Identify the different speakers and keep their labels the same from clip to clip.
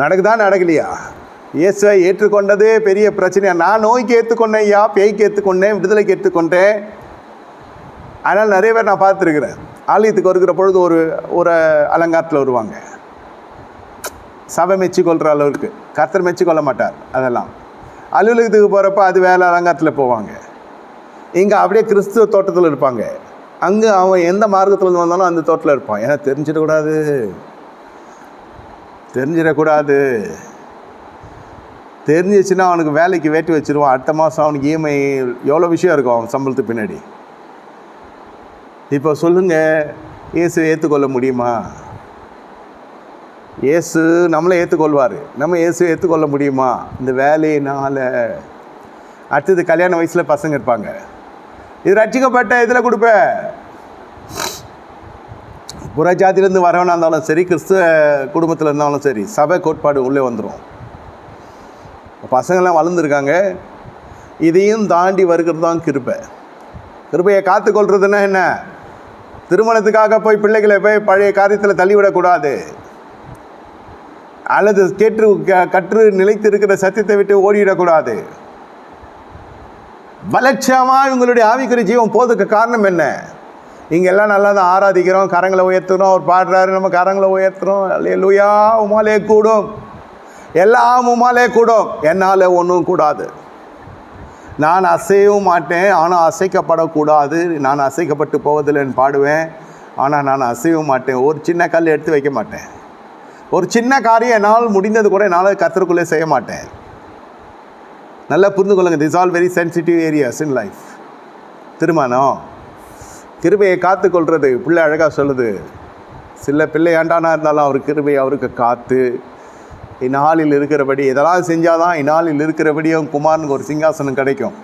Speaker 1: நடக்குதா நடக்கலையா? இயேசுவை ஏற்றுக்கொண்டதே பெரிய பிரச்சனையா? நான் நோய்க்கு ஏற்றுக்கொண்டேன் ஐயா பேய்க்கு ஏற்றுக்கொண்டேன் விடுதலைக்கு ஏற்றுக்கொண்டேன் அதனால் நிறைய பேர் நான் பார்த்துருக்குறேன். ஆலயத்துக்கு வருகிற பொழுது ஒரு ஒரு அலங்காரத்தில் வருவாங்க. சபை மெச்சிக்கொள்கிற அளவுக்கு. கர்த்தர் மெச்சிக்கொள்ள மாட்டார் அதெல்லாம். அலுவலகத்துக்கு போகிறப்ப அது வேலை அலங்காரத்தில் போவாங்க. இங்கே அப்படியே கிறிஸ்துவ தோட்டத்தில் இருப்பாங்க. அங்கே அவன் எந்த மார்க்கத்தில் வந்தாலும் அந்த தோட்டத்தில் இருப்பான். ஏன்னா தெரிஞ்சிடக்கூடாது. தெரிஞ்சிடக்கூடாது. தெரிஞ்சிச்சுன்னா அவனுக்கு வேலைக்கு வேட்டி வச்சிருவான். அடுத்த மாதம் அவனுக்கு இஎம்ஐ எவ்வளோ விஷயம் இருக்கும் அவன் சம்பளத்துக்கு பின்னாடி? இப்போ சொல்லுங்கள் இயேசு ஏற்றுக்கொள்ள முடியுமா? இயேசு நம்மளை ஏற்றுக்கொள்வார் நம்ம இயேசு ஏற்றுக்கொள்ள முடியுமா? இந்த வேலையினால். அடுத்தது கல்யாண வயசில் பசங்க இருப்பாங்க. இது ரட்சிக்கப்பட்ட இதில் கொடுப்பேன் புறஜாதியிலேருந்து ஜாதியிலேருந்து இருந்தாலும் சரி கிறிஸ்துவ குடும்பத்தில் இருந்தாலும் சரி சபை கோட்பாடு உள்ளே வந்துடும் பசங்கள்லாம் வளர்ந்துருக்காங்க. இதையும் தாண்டி வருகிறது தான் கிருபை. கிருபையை காத்துக்கொள்றதுன்னா என்ன? திருமணத்துக்காக போய் பிள்ளைகளை போய் பழைய காரியத்தில் தள்ளிவிடக்கூடாது. அல்லது கேட்டு க- கற்று நிலைத்து இருக்கிற சத்தியத்தை விட்டு ஓடிவிடக்கூடாது. வளர்ச்சியமாக இவங்களுடைய ஆவிக்குரிய ஜீவன் போதுக்கு காரணம் என்ன? இங்கே எல்லாம் நல்லா தான் ஆராதிக்கிறோம். கரங்களை உயர்த்துறோம். அவர் பாடுறாரு நம்ம கரங்களை உயர்த்துறோம். லூயா உமாலே கூடும். எல்லாம் உமாலே கூடும். என்னால் ஒன்றும் கூடாது. நான் அசையவும் மாட்டேன். ஆனால் அசைக்கப்படக்கூடாது. நான் அசைக்கப்பட்டு போவதில்லைன்னு பாடுவேன். ஆனால் நான் அசையவும் மாட்டேன். ஒரு சின்ன கல் எடுத்து வைக்க மாட்டேன். ஒரு சின்ன காரியம் என்னால் முடிந்தது கூட என்னால் கத்தருக்குள்ளே செய்ய மாட்டேன். நல்லா புரிந்து கொள்ளுங்க. This all very sensitive areas in life திருமணம். கிருபையை காத்துக்கொள்வது பிள்ளை அழகாக சொல்லுது. சில பிள்ளை ஏண்டானா இருந்தாலும் அவர் கிருபை அவருக்கு காத்து இந்நாளில் இருக்கிறபடி இதெல்லாம் செஞ்சால் தான் இந்நாளில் இருக்கிறபடி குமார்னுக்கு ஒரு சிங்காசனம் கிடைக்கும்.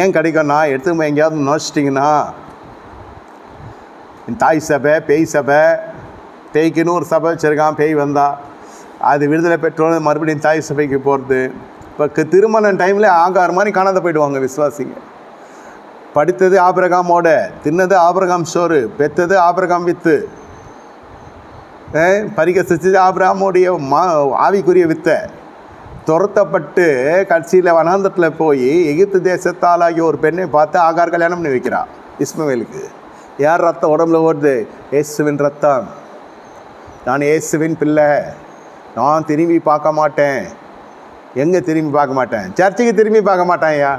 Speaker 1: ஏன் கிடைக்கும்னா எடுத்து போய் எங்கேயாவது நுழைச்சிட்டிங்கன்னா என் தாய் சபை பேய் சபை பேய்க்குன்னு ஒரு சபை வச்சுருக்கான் பேய் வந்தா அது விடுதலை பெற்றோன்னு மறுபடியும் தாய் சபைக்கு போகிறது இப்போ திருமணம் டைமில் ஆகார மாதிரி காணாத போயிடுவாங்க விசுவாசிங்க. படித்தது ஆபிரகாமோட தின்னது ஆபிரகாம் சோறு பெத்தது ஆபிரகாம் வித்து. பறிக்க பரிகசிச்சது ஆபிரகாமோடைய மா ஆவிக்குரிய வித்தை. துரத்தப்பட்டு கட்சியில் வனாந்தத்தில் போய் எகிப்து தேசத்தாலாகிய ஒரு பெண்ணை பார்த்து ஆகார் கல்யாணம் பண்ணி வைக்கிறான் இஸ்மவேலுக்கு. யார் ரத்தம் உடம்புல ஓடுது? இயேசுவின் ரத்தம். நான் இயேசுவின் பிள்ளை. நான் திரும்பி பார்க்க மாட்டேன். எங்கே திரும்பி பார்க்க மாட்டேன்? சர்ச்சுக்கு திரும்பி பார்க்க மாட்டான் ஐயா.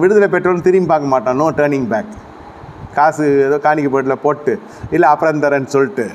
Speaker 1: விடுதலை பெற்றோன்னு திரும்பி பார்க்க மாட்டான். நோ டேர்னிங் பேக் காசு ஏதோ காணிக்க போட்டில் போட்டு இல்லை அப்புறம் தரேன்னு சொல்லிட்டு.